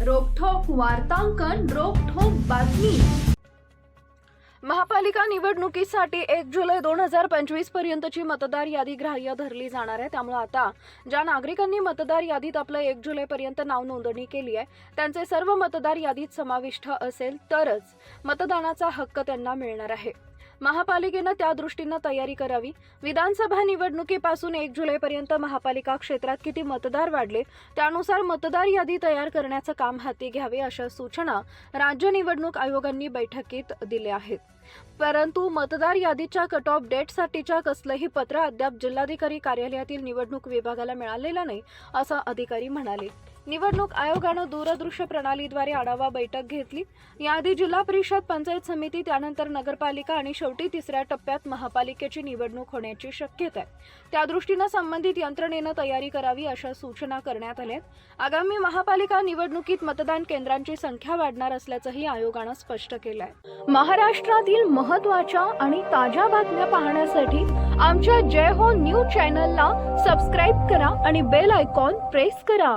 वार्तांकन रोखोक बातमी. महापालिका निवडणुकीसाठी एक जुलै दोन हजार पंचवीस पर्यंतची मतदार यादी ग्राह्य धरली जाणार आहे. त्यामुळे आता ज्या नागरिकांनी मतदार यादीत आपलं एक जुलैपर्यंत नाव नोंदणी केली आहे त्यांचे सर्व मतदार यादीत समाविष्ट असेल तरच मतदानाचा हक्क त्यांना मिळणार आहे. महापालिकेनं त्या दृष्टीनं तयारी करावी. विधानसभा निवडणुकीपासून एक जुलैपर्यंत महापालिका क्षेत्रात किती मतदार वाढले त्यानुसार मतदार यादी तयार करण्याचं काम हाती घ्यावे अशा सूचना राज्य निवडणूक आयोगांनी बैठकीत दिल्या आहेत. परंतु मतदार यादीच्या कट ऑफ डेटसाठीच्या कसलंही पत्र अद्याप जिल्हाधिकारी कार्यालयातील निवडणूक विभागाला मिळालेलं नाही असं अधिकारी म्हणाले. निवडणूक आयोगानं दूरदृश्य प्रणालीद्वारे आढावा बैठक घेतली. याआधी जिल्हा परिषद पंचायत समिती त्यानंतर नगरपालिका आणि शेवटी तिसऱ्या टप्प्यात महापालिकेची निवडणूक होण्याची शक्यता आहे. त्या दृष्टीनं संबंधित यंत्रणेनं तयारी करावी अशा सूचना करण्यात आल्या आहेत. आगामी महापालिका निवडणुकीत मतदान केंद्रांची संख्या वाढणार असल्याचंही आयोगानं स्पष्ट केलं आहे. महाराष्ट्रातील महत्त्वाच्या आणि ताज्या बातम्या पाहण्यासाठी आमच्या जय हो न्यूज चॅनलला सबस्क्राईब करा आणि बेल आयकॉन प्रेस करा.